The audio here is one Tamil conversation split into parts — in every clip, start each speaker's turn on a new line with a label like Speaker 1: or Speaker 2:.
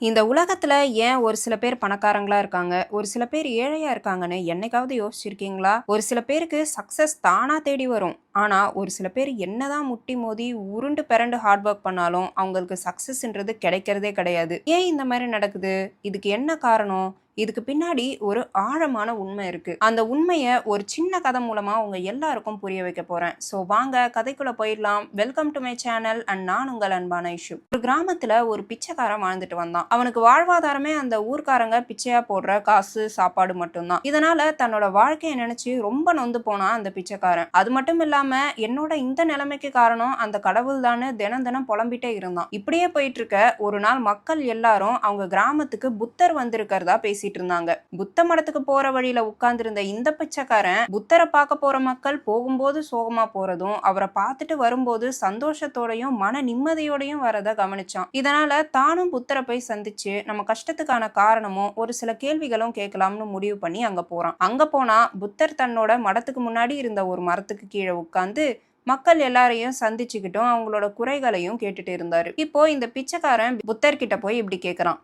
Speaker 1: இந்த உலகத்தில் ஏன் ஒரு சில பேர் பணக்காரங்களா இருக்காங்க? ஒரு சில பேர் ஏழையா இருக்காங்கன்னு என்னைக்காவது யோசிச்சிருக்கீங்களா? ஒரு சில பேருக்கு சக்ஸஸ் தானா தேடி வரும். ஆனால் ஒரு சில பேர் என்னதான் முட்டி மோதி உருண்டு பிறண்டு ஹார்ட் ஒர்க் பண்ணாலும் அவங்களுக்கு சக்ஸஸ்ன்றது கிடைக்கிறதே கிடையாது. ஏன் இந்த மாதிரி நடக்குது? இதுக்கு என்ன காரணம்? இதுக்கு பின்னாடி ஒரு ஆழமான உண்மை இருக்கு. அந்த உண்மையை ஒரு சின்ன கதை மூலமா உங்க எல்லாருக்கும் புரிய வைக்க போறேன். ஸோ வாங்க கதைக்குள்ள போயிடலாம். Welcome to my channel and நான் உங்கள் அன்பான இஷ்யூ ஒரு கிராமத்துல ஒரு பிச்சைக்காரன் வாழ்ந்துட்டு வந்தான். அவனுக்கு வாழ்வாதாரமே அந்த ஊர்க்காரங்க பிச்சையா போடுற காசு சாப்பாடு மட்டும்தான். இதனால தன்னோட வாழ்க்கையை நினைச்சு ரொம்ப நொந்து போனான் அந்த பிச்சைக்காரன். அது மட்டும் இல்லாம என்னோட இந்த நிலைமைக்கு காரணம் அந்த கடவுள் தானே தினம் தினம் புலம்பிட்டே இருந்தான். இப்படியே போயிட்டு இருக்க ஒரு நாள் மக்கள் எல்லாரும் அவங்க கிராமத்துக்கு புத்தர் வந்திருக்கிறதா பேசிட்டு இருந்தாங்க புத்த மடத்துக்கு போற வழியில உட்கார்ந்திருந்த இந்த பிச்சைக்காரன் புத்தரை பார்க்க போற மக்கள் போகும்போது சோகமா போறதும் அவரை பார்த்துட்டு வரும்போது சந்தோஷத்தோடையும் மன நிம்மதியோடையும் வரத கவனிச்சான். இதனால தானும் புத்தரை போய் சந்திச்சு நம்ம கஷ்டத்துக்கான காரணமும் ஒரு சில கேள்விகளும் கேட்கலாம்னு முடிவு பண்ணி அங்க போறான். அங்க போனா புத்தர் தன்னோட மடத்துக்கு முன்னாடி இருந்த ஒரு மரத்துக்கு கீழே உட்கார்ந்து மக்கள் எல்லாரையும் சந்திச்சுக்கிட்டும் அவங்களோட குறைகளையும் கேட்டுட்டு இருந்தாரு. இப்போ இந்த பிச்சைக்காரன் புத்தர்கிட்ட போய் இப்படி கேக்குறான்.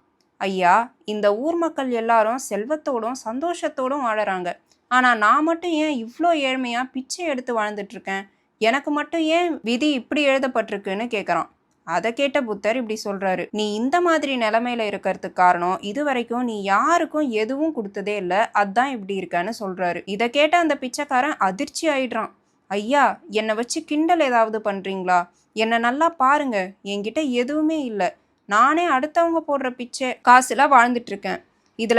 Speaker 1: ஐயா இந்த ஊர் மக்கள் எல்லாரும் செல்வத்தோடும் சந்தோஷத்தோடும் வாழறாங்க. ஆனா நான் மட்டும் ஏன் இவ்வளோ ஏழ்மையா பிச்சை எடுத்து வாழ்ந்துட்டு இருக்கேன் எனக்கு மட்டும் ஏன் விதி இப்படி எழுதப்பட்டிருக்குன்னு கேட்குறான் அதை கேட்ட புத்தர் இப்படி சொல்றாரு. நீ இந்த மாதிரி நிலைமையில இருக்கிறதுக்கு காரணம் இது வரைக்கும் நீ யாருக்கும் எதுவும் கொடுத்ததே இல்லை. அதான் இப்படி இருக்கான்னு சொல்றாரு. இதை கேட்ட அந்த பிச்சைக்காரன் அதிர்ச்சி ஆயிடுறான். ஐயா என்னை வச்சு கிண்டல் ஏதாவது பண்றீங்களா? என்னை நல்லா பாருங்க. என்கிட்ட எதுவுமே இல்லை. நானே அடுத்தவங்க போடுற பிச்சை காசில் வாழ்ந்துட்டு இருக்கேன்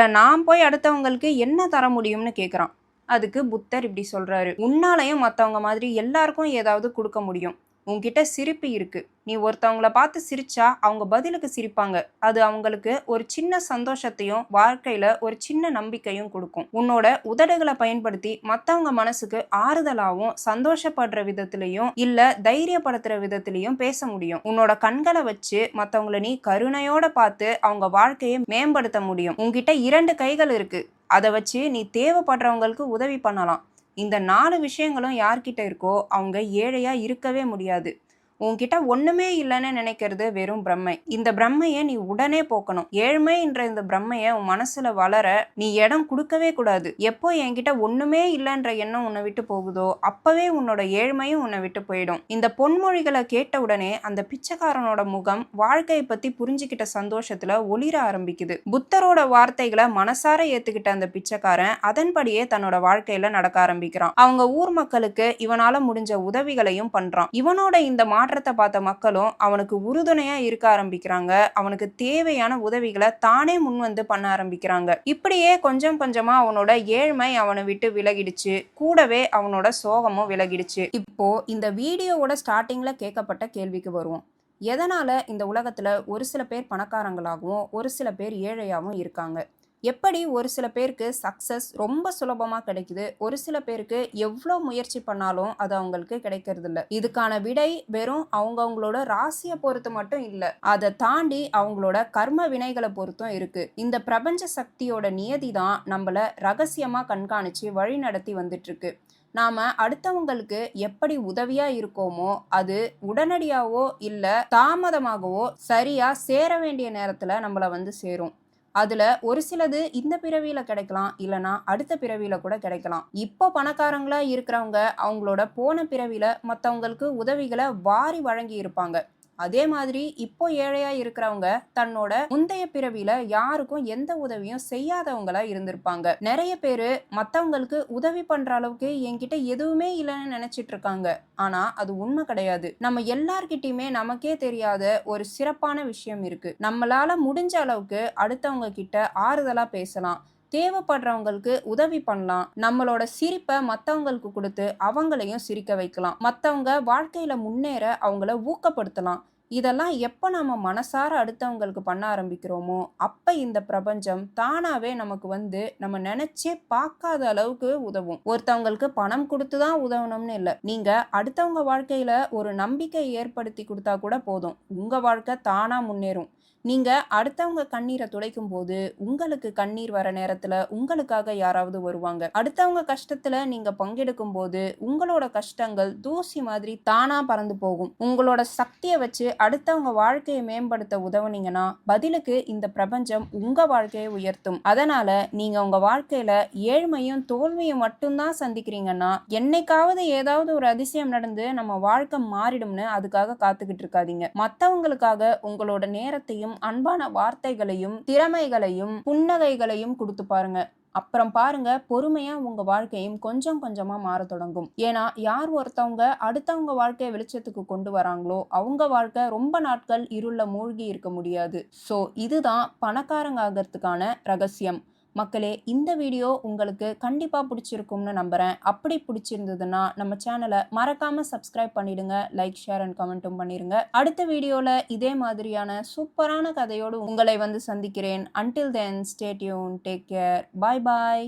Speaker 1: நான் போய் அடுத்தவங்களுக்கு என்ன தர முடியும்னு கேட்குறான் அதுக்கு புத்தர் இப்படி சொல்கிறாரு உன்னாலையும் மற்றவங்க மாதிரி எல்லாருக்கும் ஏதாவது கொடுக்க முடியும். உன்கிட்ட சிரிப்பு இருக்கு. நீ ஒருத்தவங்கள பார்த்து சிரிச்சா அவங்க பதிலுக்கு சிரிப்பாங்க. அது அவங்களுக்கு ஒரு சின்ன சந்தோஷத்தையும் வாழ்க்கையில ஒரு சின்ன நம்பிக்கையும் கொடுக்கும். உன்னோட உதடுகளை பயன்படுத்தி மத்தவங்க மனசுக்கு ஆறுதலாகவும் சந்தோஷப்படுற விதத்திலையும் இல்ல தைரியப்படுத்துற விதத்திலையும் பேச முடியும். உன்னோட கண்களை வச்சு மத்தவங்கள நீ கருணையோட பார்த்து அவங்க வாழ்க்கையை மேம்படுத்த முடியும். உன்கிட்ட இரண்டு கைகள் இருக்கு. அதை வச்சு நீ தேவைப்படுறவங்களுக்கு உதவி பண்ணலாம். இந்த நாலு விஷயங்களும் யார்கிட்ட இருக்கோ அவங்க ஏழையாக இருக்கவே முடியாது. உன்கிட்ட ஒண்ணுமே இல்லைன்னு நினைக்கிறது வெறும் பிரம்மை. இந்த பிரம்மையை நீ உடனே போக்கணும். ஏழ்மைன்ற இந்த பிரம்மையை உன் மனசுல வளர நீ இடம் கொடுக்கவே கூடாது. எப்போ என்கிட்ட ஒண்ணுமே இல்லைன்ற எண்ணம் உன்னை விட்டு போகுதோ அப்பவே உன்னோட ஏழ்மையும் உன்னை விட்டு போயிடும். இந்த பொன்மொழிகளை கேட்ட உடனே அந்த பிச்சைக்காரனோட முகம் வாழ்க்கையை பத்தி புரிஞ்சுக்கிட்ட சந்தோஷத்துல ஒளிர ஆரம்பிக்குது. புத்தரோட வார்த்தைகளை மனசார ஏத்துக்கிட்ட அந்த பிச்சைக்காரன் அதன்படியே தன்னோட வாழ்க்கையில நடக்க ஆரம்பிக்கிறான். அவங்க ஊர் மக்களுக்கு இவனால முடிஞ்ச உதவிகளையும் பண்றான். இவனோட இந்த மாற்றத்தை பார்த்த மக்களும் அவனுக்கு உறுதுணையா இருக்க ஆரம்பிக்கிறாங்க. அவனுக்கு தேவையான உதவிகளை தானே முன் வந்து பண்ண ஆரம்பிக்கிறாங்க. இப்படியே கொஞ்சம் கொஞ்சமா அவனோட ஏழ்மை அவனை விட்டு விலகிடுச்சு. கூடவே அவனோட சோகமும் விலகிடுச்சு. இப்போ இந்த வீடியோவோட ஸ்டார்டிங்ல கேட்கப்பட்ட கேள்விக்கு வருவோம். எதனால இந்த உலகத்துல ஒரு சில பேர் பணக்காரங்களாகவும் ஒரு சில பேர் ஏழையாகவும் இருக்காங்க? எப்படி ஒரு சில பேருக்கு சக்ஸஸ் ரொம்ப சுலபமாக கிடைக்குது ஒரு சில பேருக்கு எவ்வளோ முயற்சி பண்ணாலும் அது அவங்களுக்கு கிடைக்கிறது இல்லை இதுக்கான விடை வெறும் அவங்கவுங்களோட ராசியை பொறுத்து மட்டும் இல்லை அதை தாண்டி அவங்களோட கர்ம வினைகளை பொறுத்தும் இருக்கு. இந்த பிரபஞ்ச சக்தியோட நியதி தான் நம்மள ரகசியமாக கண்காணிச்சு வழி நடத்தி வந்துட்டு இருக்கு நாம அடுத்தவங்களுக்கு எப்படி உதவியா இருக்கோமோ அது உடனடியாவோ இல்ல தாமதமாகவோ சரியா சேர வேண்டிய நேரத்துல நம்மள வந்து சேரும். அதுல ஒரு சிலது இந்த பிறவியில கிடைக்கலாம் இல்லனா அடுத்த பிறவியில கூட கிடைக்கலாம். இப்போ பணக்காரங்களா இருக்கிறவங்க அவங்களோட போன பிறவியில மத்தவங்களுக்கு உதவிகளை வாரி வழங்கி இருப்பாங்க. அதே மாதிரி இப்போ ஏழையா இருக்கிறவங்க தன்னோட முந்தைய பிறவியில யாருக்கும் எந்த உதவியும் செய்யாதவங்களா இருந்திருப்பாங்க. நிறைய பேரு மத்தவங்களுக்கு உதவி பண்ற அளவுக்கு என்கிட்ட எதுவுமே இல்லைன்னு நினைச்சிட்டு இருக்காங்க. ஆனா அது உண்மை கிடையாது. நம்ம எல்லார்கிட்டயுமே நமக்கே தெரியாத ஒரு சிறப்பான விஷயம் இருக்கு. நம்மளால முடிஞ்ச அளவுக்கு அடுத்தவங்க கிட்ட ஆறுதலா பேசலாம். தேவைப்படுறவங்களுக்கு உதவி பண்ணலாம். நம்மளோட சிரிப்பை மற்றவங்களுக்கு கொடுத்து அவங்களையும் சிரிக்க வைக்கலாம். மற்றவங்க வாழ்க்கையில முன்னேற அவங்கள ஊக்கப்படுத்தலாம். இதெல்லாம் எப்போ நம்ம மனசார அடுத்தவங்களுக்கு பண்ண ஆரம்பிக்கிறோமோ அப்போ இந்த பிரபஞ்சம் தானாகவே நமக்கு வந்து நம்ம நினச்சே பார்க்காத அளவுக்கு உதவும். ஒருத்தவங்களுக்கு பணம் கொடுத்து தான் உதவணும்னு இல்லை. நீங்கள் அடுத்தவங்க வாழ்க்கையில் ஒரு நம்பிக்கை ஏற்படுத்தி கொடுத்தா கூட போதும். உங்கள் வாழ்க்கை தானாக முன்னேறும். நீங்கள் அடுத்தவங்க கண்ணீரை துடைக்கும் போது உங்களுக்கு கண்ணீர் வர நேரத்தில் உங்களுக்காக யாராவது வருவாங்க. அடுத்தவங்க கஷ்டத்தில் நீங்கள் பங்கெடுக்கும் போது உங்களோட கஷ்டங்கள் தூசி மாதிரி தானாக பறந்து போகும். உங்களோட சக்தியை வச்சு அடுத்தவங்க வாழ்க்கையை மேம்படுத்த உதவுனீங்கன்னா பதிலுக்கு இந்த பிரபஞ்சம் உங்கள் வாழ்க்கையை உயர்த்தும். அதனால் நீங்கள் உங்கள் வாழ்க்கையில் ஏழ்மையும் தோல்வியும் மட்டும்தான் சந்திக்கிறீங்கன்னா என்னைக்காவது ஏதாவது ஒரு அதிசயம் நடந்து நம்ம வாழ்க்கை மாறிடும்னு அதுக்காக காத்துக்கிட்டு இருக்காதீங்க. மற்றவங்களுக்காக உங்களோட நேரத்தையும் அன்பான வார்த்தைகளையும் திறமைகளையும் புன்னகைகளையும் கொடுத்து பாருங்க. அப்புறம் பாருங்க பொறுமையா உங்க வாழ்க்கையும் கொஞ்சம் கொஞ்சமா மாற தொடங்கும். ஏன்னா யார் ஒருத்தவங்க அடுத்தவங்க வாழ்க்கையை வெளிச்சத்துக்கு கொண்டு வராங்களோ அவங்க வாழ்க்கை ரொம்ப நாட்கள் இருள மூழ்கி இருக்க முடியாது. ஸோ இதுதான் பணக்காரங்க ஆகிறதுக்கான ரகசியம். மக்களே இந்த வீடியோ உங்களுக்கு கண்டிப்பாக பிடிச்சிருக்கும்னு நம்புகிறேன் அப்படி பிடிச்சிருந்ததுன்னா நம்ம சேனலை மறக்காமல் சப்ஸ்கிரைப் பண்ணிடுங்க. லைக் ஷேர் அண்ட் கமெண்ட்டும் பண்ணிடுங்க அடுத்த வீடியோவில் இதே மாதிரியான சூப்பரான கதையோடு உங்களை வந்து சந்திக்கிறேன். Until then stay tuned take care bye bye